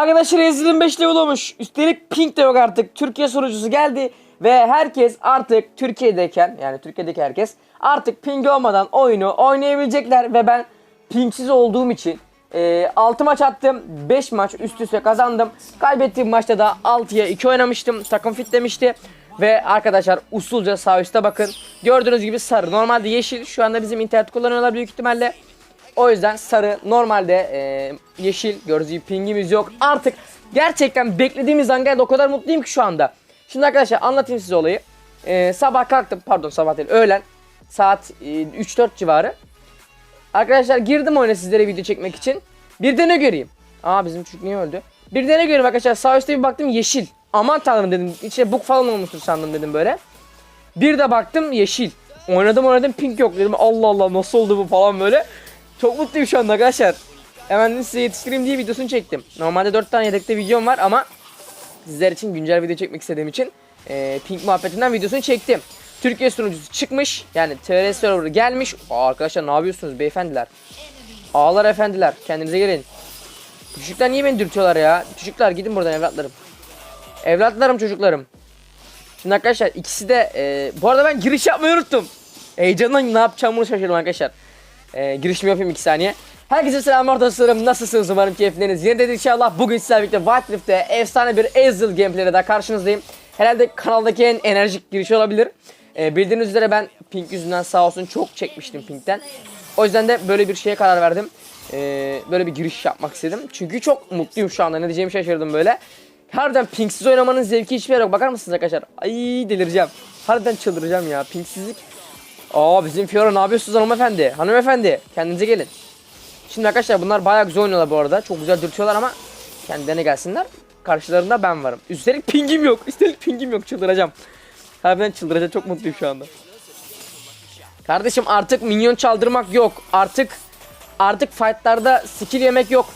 Arkadaşlar Ezreal'in 5 level olmuş. Üstelik ping de yok artık. Türkiye sunucusu geldi. Ve herkez artık Türkiye'deyken yani Türkiye'deki herkes artık ping olmadan oyunu oynayabilecekler. Ve ben pingsiz olduğum için e, 6 maç attım. 5 maç üst üste kazandım. Kaybettiğim maçta da 6'ya 2 oynamıştım. Takım fit demişti. Ve arkadaşlar usulca sağ üstte bakın. Gördüğünüz gibi sarı. Normalde yeşil. Şu anda bizim internet kullanıyorlar büyük ihtimalle. O yüzden sarı normalde e, yeşil gördüğünüz gibi pingimiz yok. Artık gerçekten beklediğimiz an geldi o kadar mutluyum ki şu anda. Şimdi arkadaşlar anlatayım size olayı. E, sabah kalktım pardon sabah değil öğlen saat e, 3-4 civarı. Arkadaşlar girdim oyuna sizlere video çekmek için. Bir de ne göreyim? Aa bizim çocuk niye öldü? Bir de ne göreyim arkadaşlar sağ üstte bir baktım yeşil. Aman tanrım dedim içine bug falan olmuştur sandım dedim böyle. Bir de baktım yeşil. Oynadım oynadım pink yok dedim Allah Allah nasıl oldu bu falan böyle. Çok mutluyum şu anda arkadaşlar. Hemen size yetiştireyim diye videosunu çektim. Normalde 4 tane yedekte videom var ama sizler için güncel video çekmek istediğim için e, Pink muhabbetinden videosunu çektim. Türkiye sunucusu çıkmış. Yani TR server gelmiş. Aa, arkadaşlar ne yapıyorsunuz beyefendiler? Ağlar efendiler kendinize gelin. Çocuklar niye beni dürtüyorlar ya? Çocuklar gidin buradan evlatlarım. Evlatlarım çocuklarım. Şimdi arkadaşlar ikisi de e, bu arada ben giriş yapmayı unuttum. Heyecandan ne yapacağımı şaşırdım arkadaşlar. E, girişimi yapayım 2 saniye. Herkese selamlar dostlarım. Nasılsınız? Umarım keyifleriniz yerindedir inşallah. Bugün sizlerle birlikte White Rift'te efsane bir Ezreal gameplay'le daha karşınızdayım. Herhalde kanaldaki en enerjik giriş olabilir. E, bildiğiniz üzere ben Pink yüzünden sağ olsun çok çekmiştim Pink'ten. O yüzden de böyle bir şeye karar verdim. E, böyle bir giriş yapmak istedim. Çünkü çok mutluyum şu anda. Ne diyeceğimi şaşırdım böyle. Harbiden pinksiz oynamanın zevki hiçbir yer yok. Bakar mısınız arkadaşlar? Ay delireceğim. Harbiden çıldıracağım ya. Pinksizlik. Aa bizim Fiora ne yapıyorsunuz hanımefendi? Hanımefendi kendinize gelin. Şimdi arkadaşlar bunlar bayağı güzel oynuyorlar bu arada. Çok güzel dürtüyorlar ama kendilerine gelsinler. Karşılarında ben varım. Üstelik pingim yok. Üstelik pingim yok. Çıldıracağım. Harbiden çıldıracağım. Çok mutluyum şu anda. Kardeşim artık minyon çaldırmak yok. Artık artık fightlarda skill yemek yok.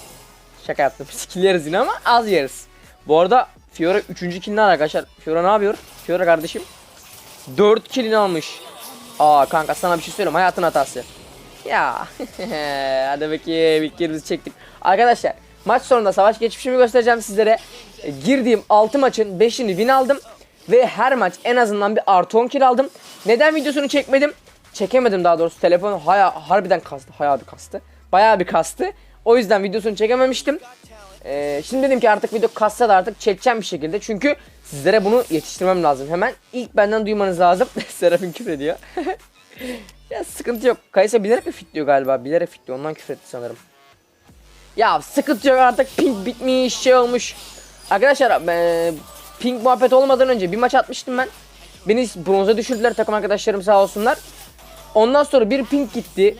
Şaka yaptım. Skill yeriz yine ama az yeriz. Bu arada Fiora 3. killini arkadaşlar. Fiora ne yapıyor? Fiora kardeşim 4 killini almış. Aa kanka sana bir şey söyleyeyim hayatın hatası. Ya hadi bakayım ilk yerimizi çektik. Arkadaşlar maç sonunda savaş geçmişimi göstereceğim sizlere. E, girdiğim 6 maçın 5'ini win aldım. Ve her maç en azından bir artı 10 kill aldım. Neden videosunu çekmedim? Çekemedim daha doğrusu. Telefon haya, harbiden kastı. Bayağı bir kastı. Bayağı bir kastı. O yüzden videosunu çekememiştim. Ee, şimdi dedim ki artık video kassa da artık çekeceğim bir şekilde. Çünkü sizlere bunu yetiştirmem lazım. Hemen ilk benden duymanız lazım. Serafin küfür ediyor. ya sıkıntı yok. Kaysa bilerek mi fitliyor galiba? Bilerek fitliyor. Ondan küfür etti sanırım. Ya sıkıntı yok artık pink bitmiş şey olmuş. Arkadaşlar e, pink muhabbet olmadan önce bir maç atmıştım ben. Beni bronza düşürdüler takım arkadaşlarım sağ olsunlar. Ondan sonra bir pink gitti.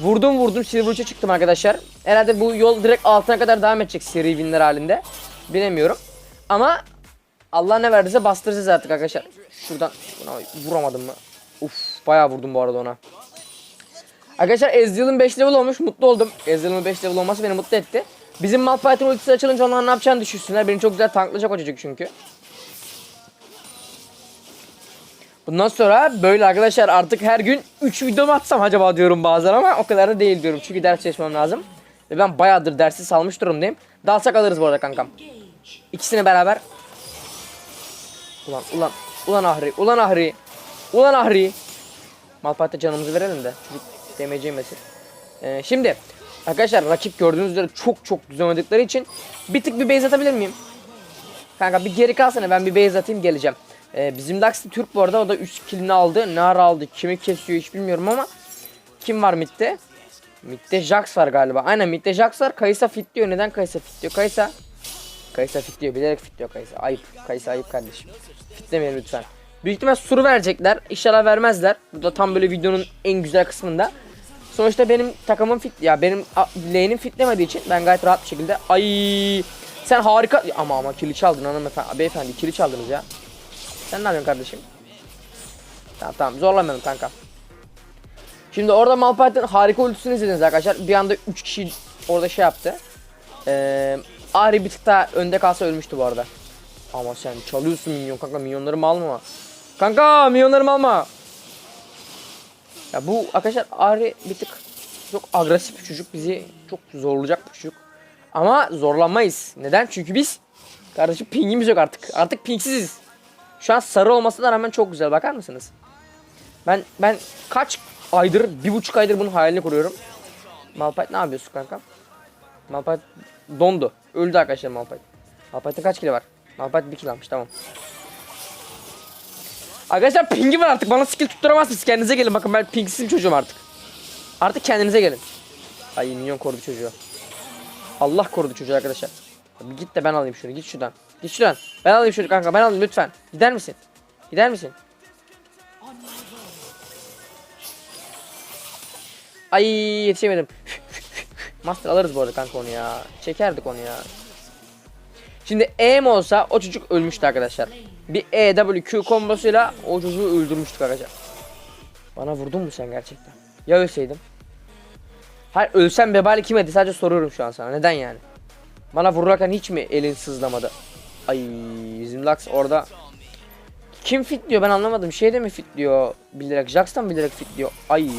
Vurdum vurdum silver 3'e çıktım arkadaşlar. Herhalde bu yol direkt altına kadar devam edecek seri winler halinde. Bilemiyorum. Ama Allah ne verdiyse bastıracağız artık arkadaşlar. Şuradan Buna vuramadım mı? Uf bayağı vurdum bu arada ona. Arkadaşlar Ezreal'ın 5 level olmuş mutlu oldum. Ezreal'ın 5 level olması beni mutlu etti. Bizim Malphite'ın ultisi açılınca onlar ne yapacağını düşünsünler. Beni çok güzel tanklayacak o çocuk çünkü. Bundan sonra böyle arkadaşlar artık her gün 3 video mu atsam acaba diyorum bazen ama o kadar da değil diyorum. Çünkü ders çalışmam lazım. Ve ben bayağıdır dersi salmış durumdayım. Dalsak alırız bu arada kankam. İkisini beraber. Ulan ulan ulan Ahri ulan Ahri. Ulan Ahri. Malphite'e canımızı verelim de çocuk demeci yemesin. Ee, şimdi arkadaşlar rakip gördüğünüz üzere çok çok güzel oynadıkları için bir tık bir base atabilir miyim? Kanka bir geri kalsana ben bir base atayım geleceğim. Ee, bizim Daxi Türk bu arada o da 3 killini aldı. Ne ara aldı? Kimi kesiyor hiç bilmiyorum ama kim var midde? Midde Jax var galiba. Aynen midde Jax var. Kaysa fit diyor. Neden Kaysa fit diyor? Kaysa Kaysa fit diyor. Bilerek fit diyor Kaysa. Ayıp. Kaysa ayıp kardeşim. Fitlemeyelim lütfen. Büyük ihtimal sur verecekler. İnşallah vermezler. Bu da tam böyle videonun en güzel kısmında. Sonuçta benim takımım fit ya benim lane'im fitlemediği için ben gayet rahat bir şekilde ay sen harika ama ama kili çaldın hanımefendi beyefendi kili çaldınız ya. Sen ne yapıyorsun kardeşim? Tamam tamam zorlamayalım kanka. Şimdi orada Malphite'ın harika ultisini izlediniz arkadaşlar. Bir anda 3 kişi orada şey yaptı. Ee, Ahri bir tık daha önde kalsa ölmüştü bu arada. Ama sen çalıyorsun minyon kanka minyonlarımı alma. Kanka minyonlarımı alma. Ya bu arkadaşlar Ahri bir tık çok agresif bir çocuk bizi çok zorlayacak bir çocuk. Ama zorlanmayız. Neden? Çünkü biz kardeşim pingimiz yok artık. Artık pingsiziz. Şu an sarı olmasına rağmen çok güzel. Bakar mısınız? Ben ben kaç aydır, bir buçuk aydır bunun hayalini kuruyorum. Malphite ne yapıyorsun kanka? Malphite dondu. Öldü arkadaşlar Malphite. Malphite'in kaç kilo var? Malphite bir kilo almış tamam. Arkadaşlar pingi var artık. Bana skill tutturamazsınız. Kendinize gelin. Bakın ben pingsizim çocuğum artık. Artık kendinize gelin. Ay minyon korudu çocuğu. Allah korudu çocuğu arkadaşlar. Bir git de ben alayım şunu. Git şuradan. Git şuradan. Ben alayım şunu kanka. Ben alayım lütfen. Gider misin? Gider misin? Ay yetişemedim. Master alırız bu arada kanka onu ya. Çekerdik onu ya. Şimdi EM olsa o çocuk ölmüştü arkadaşlar. Bir E, W, Q kombosuyla o çocuğu öldürmüştük arkadaşlar. Bana vurdun mu sen gerçekten? Ya ölseydim? Hayır ölsem vebali kim edi? Sadece soruyorum şu an sana. Neden yani? Bana vururken hiç mi elin sızlamadı? Ay bizim Lux orada kim fit diyor? Ben anlamadım. Şey de mi fit diyor? Bilerek? Jax da mı bilerek fit diyor? Ay.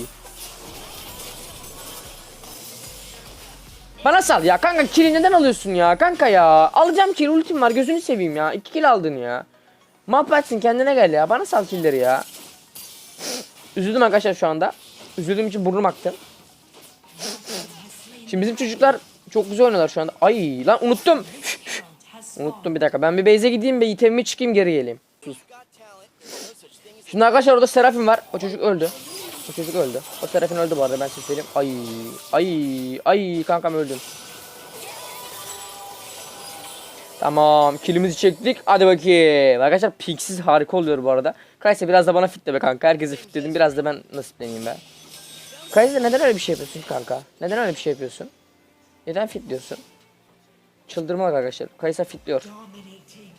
Bana sal ya. Kanka kili neden alıyorsun ya? Kanka ya. Alacağım kill ultim var. Gözünü seveyim ya. 2 kill aldın ya. Mahvetsin kendine gel ya. Bana sal killleri ya. Üzüldüm arkadaşlar şu anda. Üzüldüğüm için burnum aktı. Şimdi bizim çocuklar çok güzel oynuyorlar şu anda. Ay lan unuttum Unuttum bir dakika ben bir base'e gideyim ve itemimi çıkayım geri geleyim Sus. Şimdi arkadaşlar orada Serafin var o çocuk öldü o çocuk öldü. O Serafin öldü bu arada ben size söyleyeyim. Ay ay ay kankam öldün. Tamam kilimizi çektik. Hadi bakayım. Arkadaşlar piksiz harika oluyor bu arada. Kayse biraz da bana fitle be kanka. Herkese fitledim. Biraz da ben nasipleneyim be. Kayse neden öyle bir şey yapıyorsun kanka? Neden öyle bir şey yapıyorsun? Neden Çıldırmalık arkadaşlar. Kaysa fitliyor.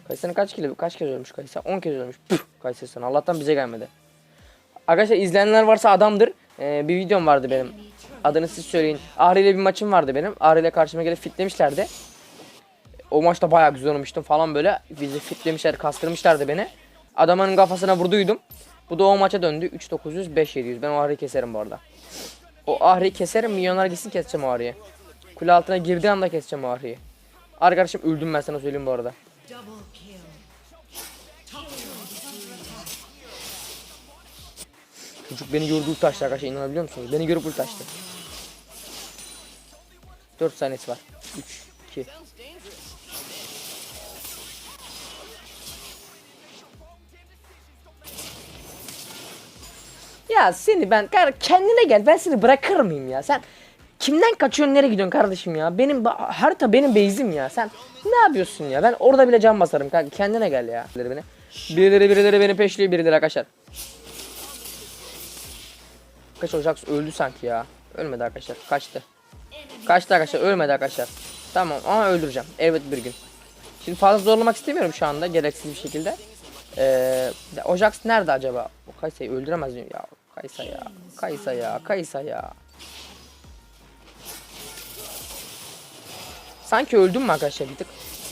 Kayse'nin kaç kilo kaç kez ölmüş Kaysa? 10 kez ölmüş. Puh, Kayse sana. Allah'tan bize gelmedi. Arkadaşlar izleyenler varsa adamdır. Ee, bir videom vardı benim. Adını siz söyleyin. Ahri ile bir maçım vardı benim. Ahri ile karşıma gelip fitlemişlerdi. O maçta bayağı güzel oynamıştım falan böyle. Bizi fitlemişler, kastırmışlardı beni. Adamın kafasına vurduydum. Bu da o maça döndü. 3900, 5700. Ben o Ahri'yi keserim bu arada. O Ahri'yi keserim. Milyonlar gitsin keseceğim o Ahri'yi. Kule altına girdiği anda keseceğim o Ahri'yi. Arkadaşım öldüm ben sana söyleyeyim bu arada. Çocuk beni gördü ulti arkadaşlar inanabiliyor musunuz? Beni görüp ulti açtı. 4 saniyesi var. 3, 2. Ya seni ben kendine gel ben seni bırakır mıyım ya sen kimden kaçıyorsun nereye gidiyorsun kardeşim ya benim harita benim base'im ya sen ne yapıyorsun ya ben orada bile can basarım kanka kendine gel ya birileri beni birileri birileri beni peşliyor birileri arkadaşlar Kaç olacak öldü sanki ya. Ölmedi arkadaşlar. Kaçtı. Kaçtı arkadaşlar. Ölmedi arkadaşlar. Tamam ama öldüreceğim. Evet bir gün. Şimdi fazla zorlamak istemiyorum şu anda gereksiz bir şekilde. Ee, o Jax nerede acaba? O Kaysa'yı öldüremez miyim ya? Kaysa ya. Kaysa ya. Kaysa ya. Sanki öldüm mü arkadaşlar bir tık?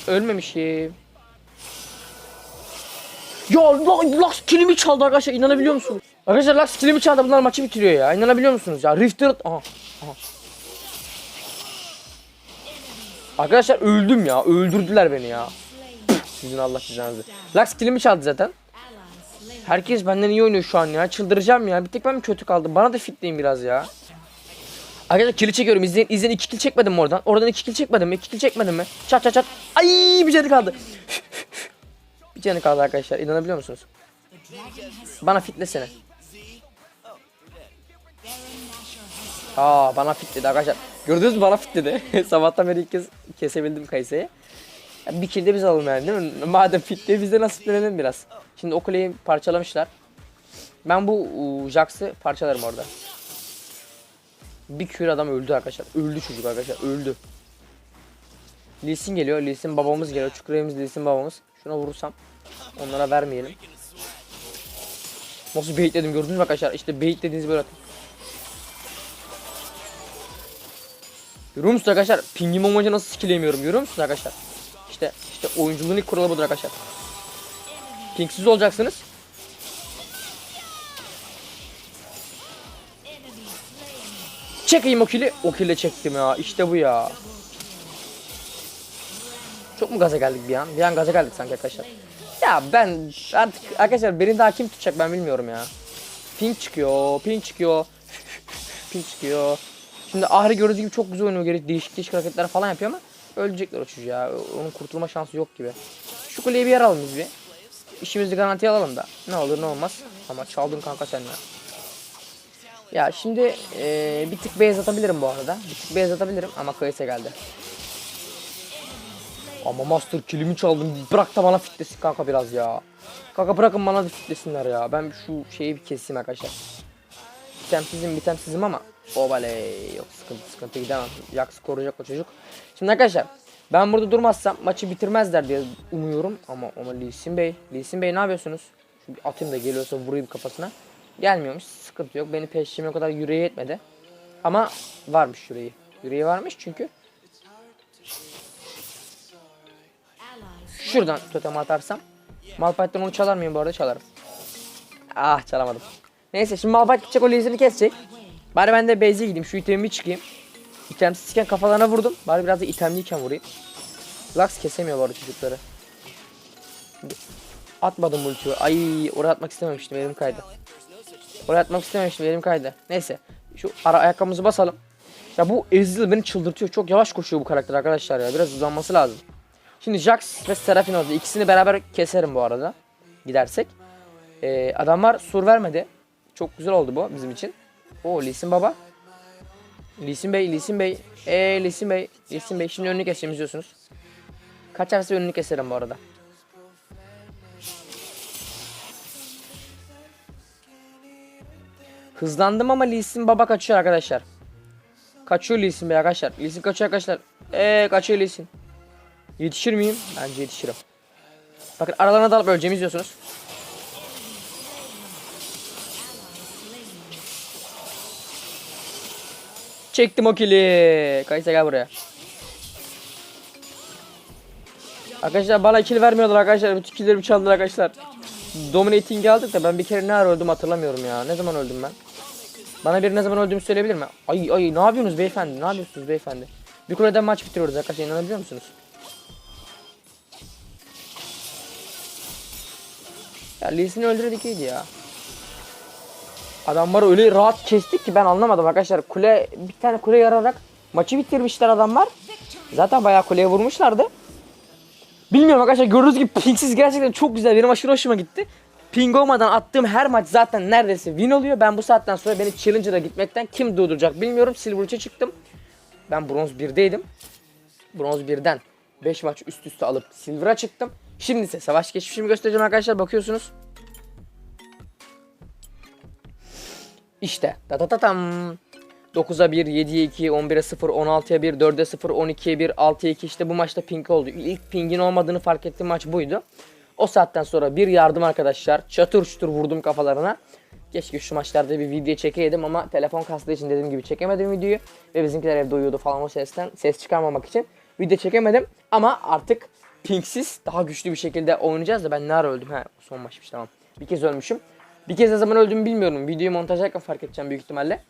Ölmemişim. Ya Lux kilimi çaldı arkadaşlar inanabiliyor musunuz? Arkadaşlar Lux kilimi çaldı bunlar maçı bitiriyor ya inanabiliyor musunuz ya? Rifter... Aha. Aha. Arkadaşlar öldüm ya öldürdüler beni ya. Sizin Allah cezanızı. Lux kilimi çaldı zaten. Herkes benden iyi oynuyor şu an ya çıldıracağım ya bir tek ben mi kötü kaldım bana da fitleyin biraz ya. Arkadaşlar kili çekiyorum izleyin izleyin iki kill çekmedim mi oradan? Oradan iki kill çekmedim mi? İki kill çekmedim mi? Çat çat çat. Ay bir canı kaldı. Bir canı kaldı arkadaşlar. İnanabiliyor musunuz? Bana fitlesene. Aa bana fitledi arkadaşlar. Gördünüz mü bana fitledi. Sabahtan beri ilk kez kesebildim Kayse'yi. Bir kill de biz alalım yani değil mi? Madem fitledi biz de nasiplenelim biraz. Şimdi o kuleyi parçalamışlar. Ben bu Jax'ı parçalarım orada. Bir kür adam öldü arkadaşlar. Öldü çocuk arkadaşlar. Öldü. Lee Sin geliyor. Lee Sin babamız geliyor. Çukurayımız Lee Sin babamız. Şuna vurursam onlara vermeyelim. Nasıl baitledim gördünüz mü arkadaşlar? İşte baitlediğiniz böyle atın. Görüyor musunuz arkadaşlar? Pingim olmayınca nasıl skilleyemiyorum görüyor musunuz arkadaşlar? İşte işte oyunculuğun ilk kuralı budur arkadaşlar. Pingsiz olacaksınız. Çekeyim o kili. O kille çektim ya. İşte bu ya. Çok mu gaza geldik bir an? Bir an gaza geldik sanki arkadaşlar. Ya ben artık arkadaşlar beni daha kim tutacak ben bilmiyorum ya. Pink çıkıyor, pink çıkıyor. pink çıkıyor. Şimdi Ahri gördüğünüz gibi çok güzel oynuyor. Geri değişik değişik hareketler falan yapıyor ama ölecekler o çocuğu ya. Onun kurtulma şansı yok gibi. Şu kuleyi bir yer alalım biz bir. İşimizi garantiye alalım da. Ne olur ne olmaz. Ama çaldın kanka sen ya. Ya şimdi eee, bir tık beyaz atabilirim bu arada. Bir tık beyaz atabilirim ama Kayısa geldi. Ama Master kilimi çaldım. Bırak da bana fitlesin kanka biraz ya. Kanka bırakın bana da fitlesinler ya. Ben şu şeyi bir keseyim arkadaşlar. Bitemsizim bitemsizim ama. Obaley. Yok sıkıntı sıkıntı gidemem. Jax koruyacak o çocuk. Şimdi arkadaşlar. Ben burada durmazsam maçı bitirmezler diye umuyorum. Ama ama Lee Sin Bey. Lee Sin Bey ne yapıyorsunuz? Atayım da geliyorsa vurayım kafasına. Gelmiyormuş. Sıkıntı yok. Beni peşime o kadar yüreği yetmedi. Ama varmış yüreği. Yüreği varmış çünkü Şuradan totem atarsam. Malphite'den onu çalar mıyım bu arada çalarım. Ah çalamadım. Neyse şimdi Malphite gidecek o laser'ı kesecek. Bari ben de base'e gideyim şu itemi bir çıkayım. İtemsizken kafalarına vurdum. Bari biraz da itemliyken vurayım. Lux kesemiyor bu arada çocukları. Atmadım ultiyi. Ay oraya atmak istememiştim elim kaydı. Oraya atmak istememiştim elim kaydı. Neyse şu ara ayakkabımızı basalım. Ya bu Ezreal beni çıldırtıyor. Çok yavaş koşuyor bu karakter arkadaşlar ya. Biraz hızlanması lazım. Şimdi Jax ve Seraphine oldu. İkisini beraber keserim bu arada. Gidersek. Ee, adamlar sur vermedi. Çok güzel oldu bu bizim için. Oo Lisin baba. Lisin Bey, Lisin Bey. Eee Lisin Bey, Lisin Bey. Şimdi önünü keseceğim izliyorsunuz. Kaçarsa önünü keserim bu arada. Hızlandım ama Lisin baba kaçıyor arkadaşlar. Kaçıyor Lisin Bey arkadaşlar. Lisin kaçıyor arkadaşlar. Eee kaçıyor Lisin. Yetişir miyim? Bence yetişirim. Bakın aralarına dalıp öleceğimi izliyorsunuz. Çektim o kili. Kaysa gel buraya. Arkadaşlar bana kill vermiyorlar arkadaşlar. Bütün killlerimi çaldılar arkadaşlar. Dominating'i aldık da ben bir kere ne ara öldüm hatırlamıyorum ya. Ne zaman öldüm ben? Bana bir ne zaman öldüğümü söyleyebilir mi? Ay ay ne yapıyorsunuz beyefendi? Ne yapıyorsunuz beyefendi? Bir kuleden maç bitiriyoruz arkadaşlar inanabiliyor musunuz? Ya Lee'sini öldürdik iyiydi ya. Adamları öyle rahat kestik ki ben anlamadım arkadaşlar. Kule bir tane kule yararak maçı bitirmişler adamlar. Zaten bayağı kuleye vurmuşlardı. Bilmiyorum arkadaşlar gördüğünüz gibi pingsiz gerçekten çok güzel. Benim aşırı hoşuma gitti. Ping olmadan attığım her maç zaten neredeyse win oluyor. Ben bu saatten sonra beni Challenger'a gitmekten kim durduracak bilmiyorum. Silver 3'e çıktım. Ben bronz 1'deydim. Bronz 1'den 5 maç üst üste alıp Silver'a çıktım. Şimdi ise savaş geçmişimi göstereceğim arkadaşlar. Bakıyorsunuz. İşte. Da da da tam. 9'a 1, 7'ye 2, 11'e 0, 16'ya 1, 4'e 0, 12'ye 1, 6'ya 2 işte bu maçta ping oldu. İlk pingin olmadığını fark ettiğim maç buydu. O saatten sonra bir yardım arkadaşlar. Çatır çutur vurdum kafalarına. Keşke şu maçlarda bir video çekeydim ama telefon kastığı için dediğim gibi çekemedim videoyu. Ve bizimkiler evde uyuyordu falan o sesten ses çıkarmamak için video çekemedim. Ama artık pingsiz daha güçlü bir şekilde oynayacağız da ben ne ara öldüm? Ha son maçmış tamam. Bir kez ölmüşüm. Bir kez ne zaman öldüğümü bilmiyorum. Videoyu montajlarken fark edeceğim büyük ihtimalle.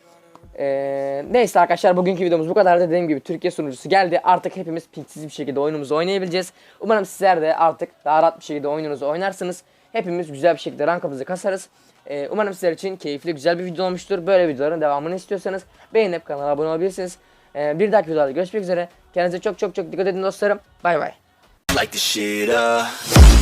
Ee, neyse arkadaşlar bugünkü videomuz bu kadar. Dediğim gibi Türkiye sunucusu geldi. Artık hepimiz pinksiz bir şekilde oyunumuzu oynayabileceğiz. Umarım sizler de artık daha rahat bir şekilde oyununuzu oynarsınız. Hepimiz güzel bir şekilde rankımızı kasarız. Ee, umarım sizler için keyifli güzel bir video olmuştur. Böyle videoların devamını istiyorsanız beğenip kanala abone olabilirsiniz. Ee, bir dahaki videoda görüşmek üzere. Kendinize çok çok çok dikkat edin dostlarım. Bay bay. Like.